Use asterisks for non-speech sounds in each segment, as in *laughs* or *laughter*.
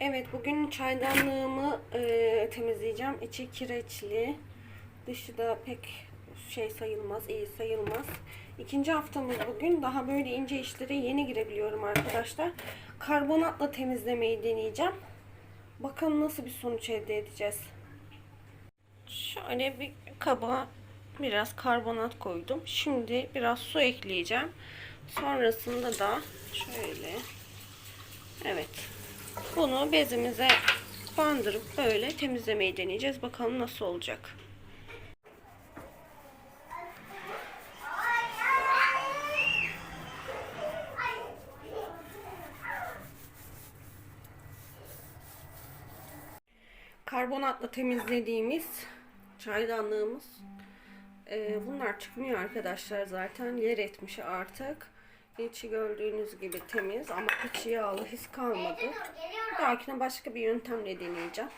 Evet bugün çaydanlığımı e, temizleyeceğim. İçi kireçli. Dışı da pek şey sayılmaz, iyi sayılmaz. İkinci haftamız bugün. Daha böyle ince işlere yeni girebiliyorum arkadaşlar. Karbonatla temizlemeyi deneyeceğim. Bakalım nasıl bir sonuç elde edeceğiz. Şöyle bir kaba biraz karbonat koydum. Şimdi biraz su ekleyeceğim. Sonrasında da şöyle evet bunu bezimize bandırıp böyle temizlemeyi deneyeceğiz. Bakalım nasıl olacak. Karbonatla temizlediğimiz çaydanlığımız. Ee, bunlar çıkmıyor arkadaşlar zaten. Yer etmiş artık. İçi gördüğünüz gibi temiz ama içi yağlı his kalmadı. Bir dahakine başka bir yöntemle deneyeceğim.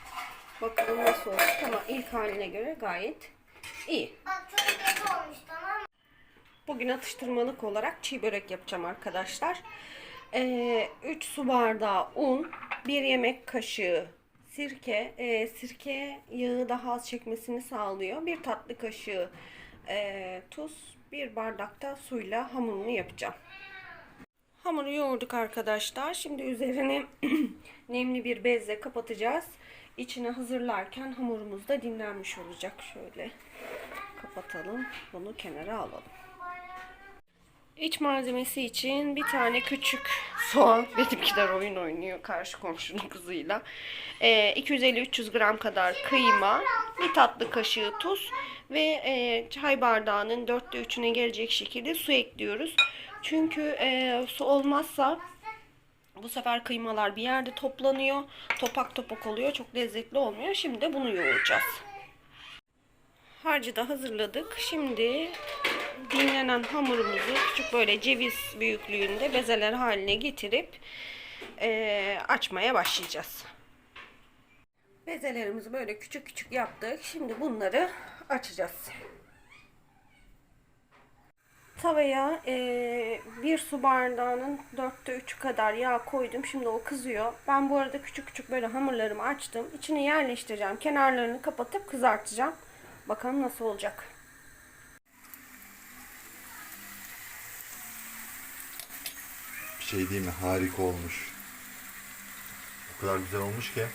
Bakalım nasıl olacak ama ilk haline göre gayet iyi. Bak çok kötü olmuş tamam mı? Bugün atıştırmalık olarak çiğ börek yapacağım arkadaşlar. 3 su bardağı un, 1 yemek kaşığı sirke. Ee, sirke yağı daha az çekmesini sağlıyor. 1 tatlı kaşığı e, tuz, 1 bardakta suyla hamurunu yapacağım. Hamuru yoğurduk arkadaşlar. Şimdi üzerini *clears throat* nemli bir bezle kapatacağız. İçine hazırlarken hamurumuz da dinlenmiş olacak. Şöyle kapatalım. Bunu kenara alalım. İç malzemesi için bir tane küçük soğan. *laughs* Benimkiler oyun oynuyor karşı komşunun kızıyla. Ee, 250-300 gram kadar kıyma. Bir tatlı kaşığı tuz. Ve e, çay bardağının dörtte üçüne gelecek şekilde su ekliyoruz. Çünkü e, su olmazsa bu sefer kıymalar bir yerde toplanıyor. Topak topak oluyor. Çok lezzetli olmuyor. Şimdi bunu yoğuracağız. Harcı da hazırladık. Şimdi dinlenen hamurumuzu küçük böyle ceviz büyüklüğünde bezeler haline getirip eee, açmaya başlayacağız. Bezelerimizi böyle küçük küçük yaptık. Şimdi bunları açacağız. Tavaya eee, bir su bardağının dörtte üçü kadar yağ koydum. Şimdi o kızıyor. Ben bu arada küçük küçük böyle hamurlarımı açtım. İçine yerleştireceğim. Kenarlarını kapatıp kızartacağım. Bakalım nasıl olacak. Bir şey değil mi? Harika olmuş. O kadar güzel olmuş ki.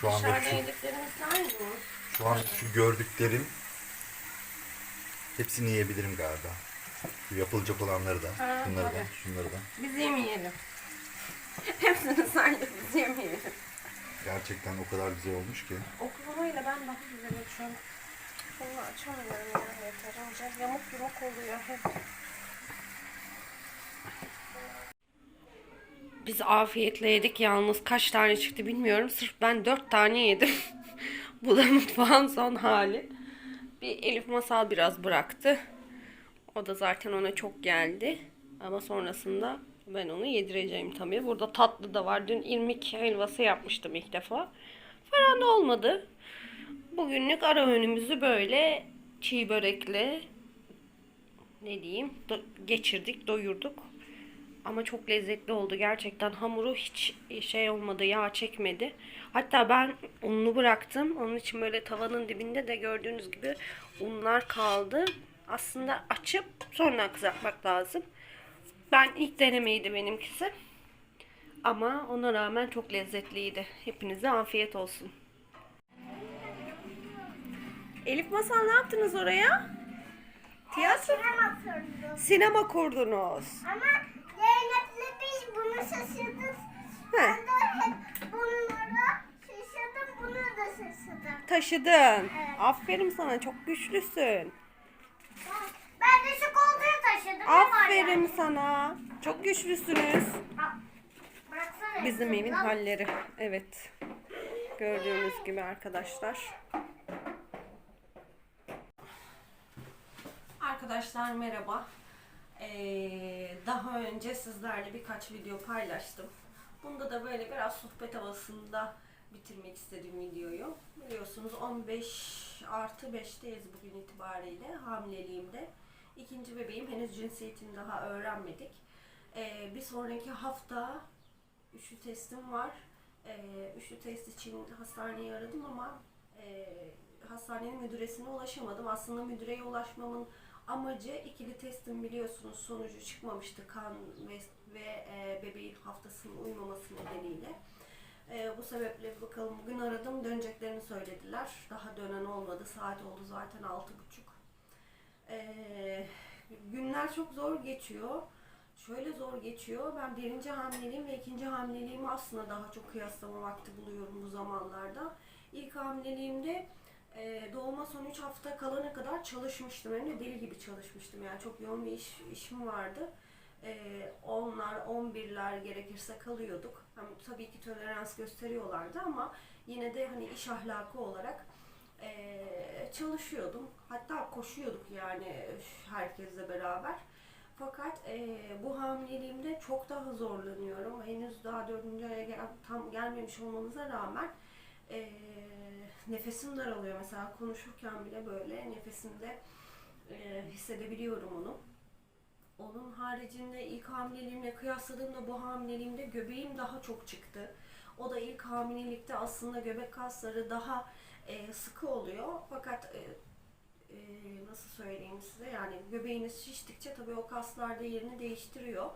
Şu anda şu, şu an şu gördüklerim hepsini yiyebilirim galiba. Şu yapılacak olanları da, Ha, şunları da, tabii. şunları da. Biz yemeyelim. Hepsini sadece biz yemeyelim. Gerçekten o kadar güzel olmuş ki. Oklamayla ben daha güzel açıyorum. Bunu açamıyorum yani yeterince. Yamuk yumuk oluyor hep. Biz afiyetle yedik yalnız kaç tane çıktı bilmiyorum. Sırf ben dört tane yedim. *laughs* Bu da mutfağın son hali. Bir Elif Masal biraz bıraktı. O da zaten ona çok geldi. Ama sonrasında ben onu yedireceğim tabii. Burada tatlı da var. Dün irmik helvası yapmıştım ilk defa. Da olmadı. Bugünlük ara öğünümüzü böyle çiğ börekle ne diyeyim geçirdik, doyurduk. Ama çok lezzetli oldu. Gerçekten hamuru hiç şey olmadı, yağ çekmedi. Hatta ben unlu bıraktım. Onun için böyle tavanın dibinde de gördüğünüz gibi unlar kaldı. Aslında açıp sonra kızartmak lazım. Ben ilk denemeydi benimkisi. Ama ona rağmen çok lezzetliydi. Hepinize afiyet olsun. Elif Masal ne yaptınız oraya? Tiyatro Sinema kurdum. sinema kurdunuz. Ama şaşırdık. He. Ben de hep bunlara şaşırdım, bunu da şaşırdım. Taşıdın. Aferin sana çok güçlüsün. Ben de şu koltuğu taşıdım. Aferin yani? sana. Çok güçlüsünüz. Al, Bıraksana. Bizim evin Al. halleri. Evet. Gördüğünüz gibi arkadaşlar. Arkadaşlar merhaba. Ee, daha önce sizlerle birkaç video paylaştım. Bunda da böyle biraz sohbet havasında bitirmek istedim videoyu. Biliyorsunuz 15 artı 5'teyiz bugün itibariyle hamileliğimde. İkinci bebeğim henüz cinsiyetini daha öğrenmedik. Ee, bir sonraki hafta üçlü testim var. E, üçlü test için hastaneyi aradım ama e, hastanenin müdüresine ulaşamadım. Aslında müdüreye ulaşmamın amacı ikili testim biliyorsunuz sonucu çıkmamıştı kan ve, ve e, bebeğin haftasının uymaması nedeniyle. E, bu sebeple bakalım bugün aradım döneceklerini söylediler. Daha dönen olmadı. Saat oldu zaten altı buçuk. E, günler çok zor geçiyor. Şöyle zor geçiyor. Ben birinci hamileliğim ve ikinci hamileliğimi aslında daha çok kıyaslama vakti buluyorum bu zamanlarda. İlk hamileliğimde e, doğuma son 3 hafta kalana kadar çalışmıştım. Hem de deli gibi çalışmıştım. Yani çok yoğun bir iş, işim vardı. E, 10'lar, 11'ler gerekirse kalıyorduk. Hem tabii ki tolerans gösteriyorlardı ama yine de hani iş ahlakı olarak e, çalışıyordum. Hatta koşuyorduk yani herkesle beraber. Fakat e, bu hamileliğimde çok daha zorlanıyorum. Henüz daha dördüncü aya gel- tam gelmemiş olmamıza rağmen e, nefesim daralıyor. Mesela konuşurken bile böyle nefesimde e, hissedebiliyorum onu. Onun haricinde ilk hamileliğimle kıyasladığımda bu hamileliğimde göbeğim daha çok çıktı. O da ilk hamilelikte aslında göbek kasları daha e, sıkı oluyor. Fakat e, e, nasıl söyleyeyim size yani göbeğiniz şiştikçe tabii o kaslar da yerini değiştiriyor.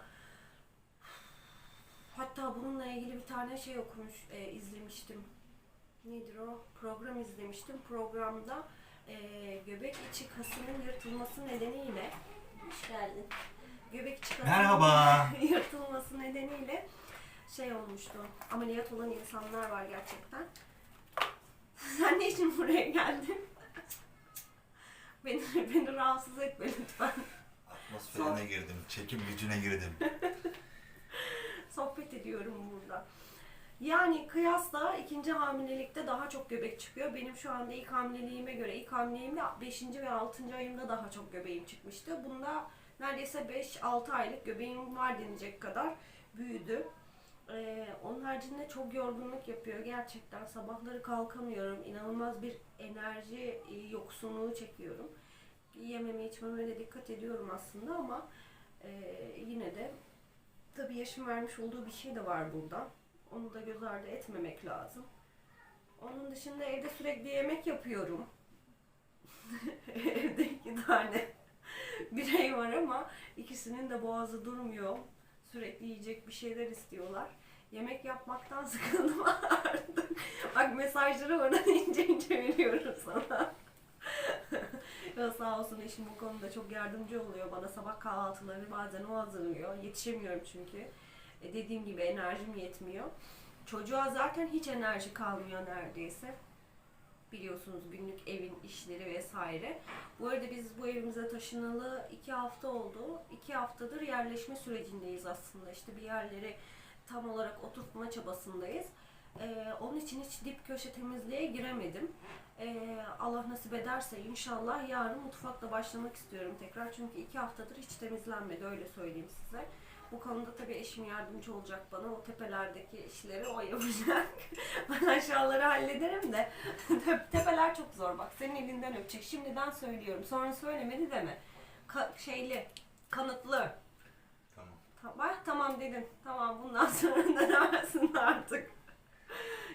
Hatta bununla ilgili bir tane şey okumuş, e, izlemiştim. Nedir o? Program izlemiştim. Programda e, göbek içi kasının yırtılması nedeniyle hoş geldin. Göbek içi kasının Merhaba. *laughs* yırtılması nedeniyle şey olmuştu. Ameliyat olan insanlar var gerçekten. *laughs* Sen ne için buraya geldin? *laughs* beni, beni rahatsız etme lütfen. Atmosferine girdim, çekim gücüne girdim. Sohbet ediyorum burada. Yani kıyasla ikinci hamilelikte daha çok göbek çıkıyor. Benim şu anda ilk hamileliğime göre ilk hamileliğimde 5. ve 6. ayımda daha çok göbeğim çıkmıştı. Bunda neredeyse 5-6 aylık göbeğim var denecek kadar büyüdü. Ee, onun haricinde çok yorgunluk yapıyor. Gerçekten sabahları kalkamıyorum. İnanılmaz bir enerji e, yoksunluğu çekiyorum. Yememe içmeme de dikkat ediyorum aslında ama e, yine de tabii yaşım vermiş olduğu bir şey de var burada. Onu da göz ardı etmemek lazım. Onun dışında evde sürekli yemek yapıyorum. *laughs* Evde iki tane *laughs* birey var ama ikisinin de boğazı durmuyor. Sürekli yiyecek bir şeyler istiyorlar. Yemek yapmaktan *laughs* sıkıldım artık. Bak mesajları oradan ince ince veriyorum sana. ya sağ olsun eşim bu konuda çok yardımcı oluyor bana. Sabah kahvaltıları bazen o hazırlıyor. Yetişemiyorum çünkü. E dediğim gibi enerjim yetmiyor. Çocuğa zaten hiç enerji kalmıyor neredeyse. Biliyorsunuz günlük evin işleri vesaire. Bu arada biz bu evimize taşınalı iki hafta oldu. İki haftadır yerleşme sürecindeyiz aslında. İşte bir yerleri tam olarak oturtma çabasındayız. Ee, onun için hiç dip köşe temizliğe giremedim. Ee, Allah nasip ederse inşallah yarın mutfakla başlamak istiyorum tekrar. Çünkü iki haftadır hiç temizlenmedi öyle söyleyeyim size. Bu konuda tabii eşim yardımcı olacak bana. O tepelerdeki işleri o yapacak. *laughs* ben aşağıları hallederim de. *laughs* Tep- Tepeler çok zor bak. Senin elinden öpecek. Şimdiden söylüyorum. Sonra söylemedi deme. Ka- şeyli, kanıtlı. Tamam. Tamam, tamam dedim. Tamam bundan *laughs* sonra denemezsin artık.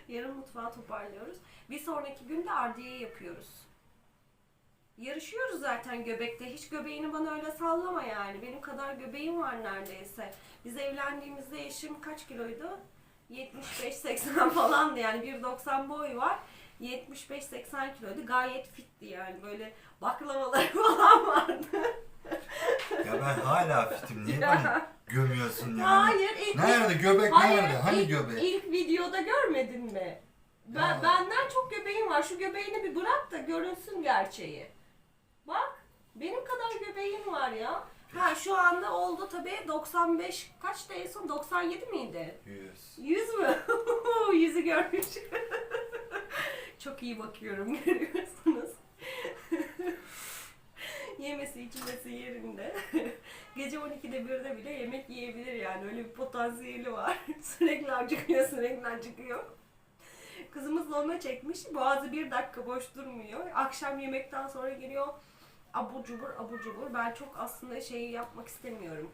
Yarın mutfağı toparlıyoruz. Bir sonraki gün de ardiye yapıyoruz. Yarışıyoruz zaten göbekte. Hiç göbeğini bana öyle sallama yani. Benim kadar göbeğim var neredeyse. Biz evlendiğimizde eşim kaç kiloydu? 75-80 *laughs* falandı yani 1.90 boy var. 75-80 kiloydu. Gayet fitti yani böyle baklavaları *laughs* falan vardı. Ya ben hala fitim. Niye beni gömüyorsun yani? Hayır, ilk, Nerede göbek Hayır, nerede? Hani ilk, göbek? ilk videoda görmedin mi? Ben, Ya. benden çok göbeğim var. Şu göbeğini bir bırak da görünsün gerçeği. Benim kadar göbeğim var ya. Ha şu anda oldu tabii 95 kaçtı en son 97 miydi? Yüz. 100 mü? *laughs* Yüzü görmüş. *laughs* çok iyi bakıyorum *laughs* görüyorsunuz. Yemesi içmesi yerinde. Gece 12'de 1'de bile yemek yiyebilir yani öyle bir potansiyeli var. sürekli acıkıyor sürekli acıkıyor. Kızımız dolma çekmiş. Boğazı bir dakika boş durmuyor. Akşam yemekten sonra geliyor abur cubur abur cubur. Ben çok aslında şeyi yapmak istemiyorum.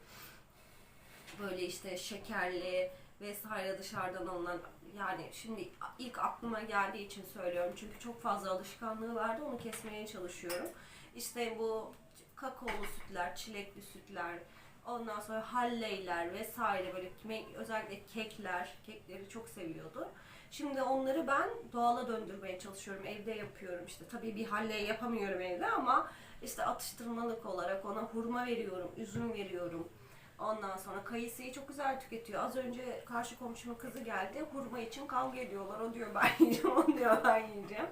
Böyle işte şekerli, vesaire dışarıdan alınan yani şimdi ilk aklıma geldiği için söylüyorum çünkü çok fazla alışkanlığı vardı onu kesmeye çalışıyorum. İşte bu kakaolu sütler, çilekli sütler, ondan sonra halleyler vesaire böyle özellikle kekler, kekleri çok seviyordu. Şimdi onları ben doğala döndürmeye çalışıyorum. Evde yapıyorum işte. Tabii bir halley yapamıyorum evde ama işte atıştırmalık olarak ona hurma veriyorum, üzüm veriyorum. Ondan sonra kayısıyı çok güzel tüketiyor. Az önce karşı komşumun kızı geldi. Hurma için kavga ediyorlar. O diyor ben *laughs* yiyeceğim, o diyor ben yiyeceğim.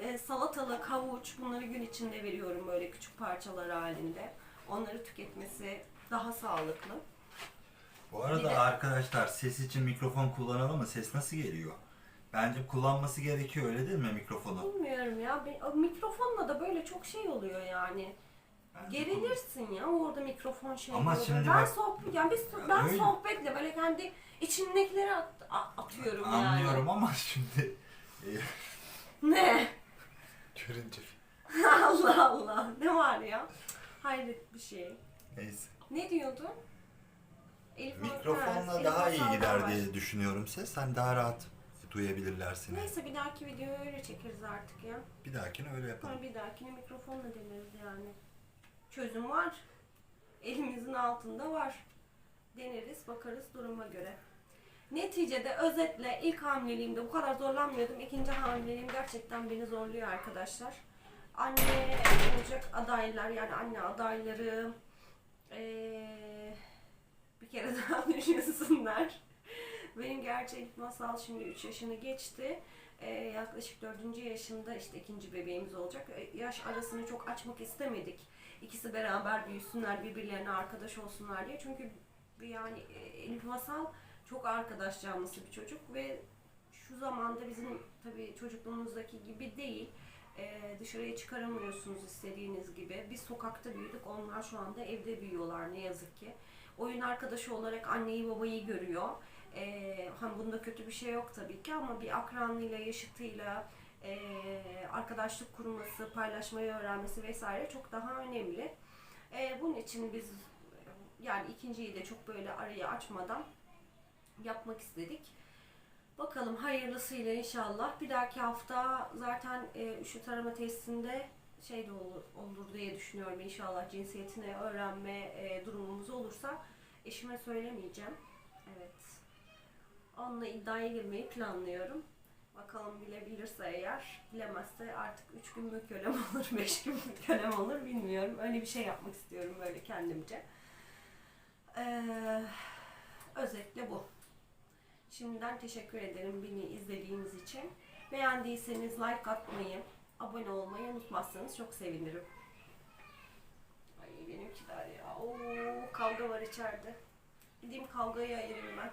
E, salatalık, havuç bunları gün içinde veriyorum böyle küçük parçalar halinde. Onları tüketmesi daha sağlıklı. Bu Bir arada de- arkadaşlar ses için mikrofon kullanalım mı? Ses nasıl geliyor? Bence kullanması gerekiyor öyle değil mi mikrofonu? Bilmiyorum ya. bir- o mikrofonla da böyle çok şey oluyor yani. Bence Gerilirsin ya orada mikrofon şey Ama oluyor. şimdi ben bak- sohbet yani biz Ya ben öyle. sohbetle böyle kendi içimdekileri at- a- atıyorum yani. Anlıyorum ama şimdi e, *laughs* Ne? görünce *laughs* Allah Allah. Ne var ya? Hayret bir şey. neyse. Ne diyordun? Elif Mikrofonla Elif daha iyi gider var. diye düşünüyorum ses. Hani daha rahat duyabilirler seni. Neyse bir dahaki videoyu öyle çekeriz artık ya. Bir dahakine öyle yapalım. Sonra bir dahakine mikrofonla deneriz yani. Çözüm var. Elimizin altında var. Deneriz, bakarız duruma göre. Neticede özetle ilk hamileliğimde bu kadar zorlanmıyordum. İkinci hamileliğim gerçekten beni zorluyor arkadaşlar. Anne olacak adaylar yani anne adayları eee, bir kere *laughs* daha düşünsünler. Benim gerçek masal şimdi 3 yaşını geçti. Ee, yaklaşık 4. yaşında işte ikinci bebeğimiz olacak. Ee, yaş arasını çok açmak istemedik. İkisi beraber büyüsünler, birbirlerine arkadaş olsunlar diye. Çünkü yani e, Elif Masal çok arkadaş canlısı bir çocuk ve şu zamanda bizim tabii çocukluğumuzdaki gibi değil. Ee, dışarıya çıkaramıyorsunuz istediğiniz gibi. Biz sokakta büyüdük, onlar şu anda evde büyüyorlar ne yazık ki. Oyun arkadaşı olarak anneyi babayı görüyor. Ee, hani bunda kötü bir şey yok tabii ki ama bir akranıyla, yaşıtıyla e, arkadaşlık kurması, paylaşmayı öğrenmesi vesaire çok daha önemli. Ee, bunun için biz yani ikinciyi de çok böyle arayı açmadan yapmak istedik. Bakalım hayırlısıyla inşallah. Bir dahaki hafta zaten e, şu tarama testinde şey de olur, olur diye düşünüyorum inşallah cinsiyetini öğrenme e, durumumuz olursa eşime söylemeyeceğim. Evet. Onunla iddiaya girmeyi planlıyorum. Bakalım bilebilirse eğer, bilemezse artık 3 gün mü kölem *laughs* olur, 5 gün mü kölem olur bilmiyorum. Öyle bir şey yapmak istiyorum böyle kendimce. Ee, özetle bu. Şimdiden teşekkür ederim beni izlediğiniz için. Beğendiyseniz like atmayı, abone olmayı unutmazsanız çok sevinirim. Ay benimkiler ya. Oo, kavga var içeride. Gideyim kavgayı ayırayım ben.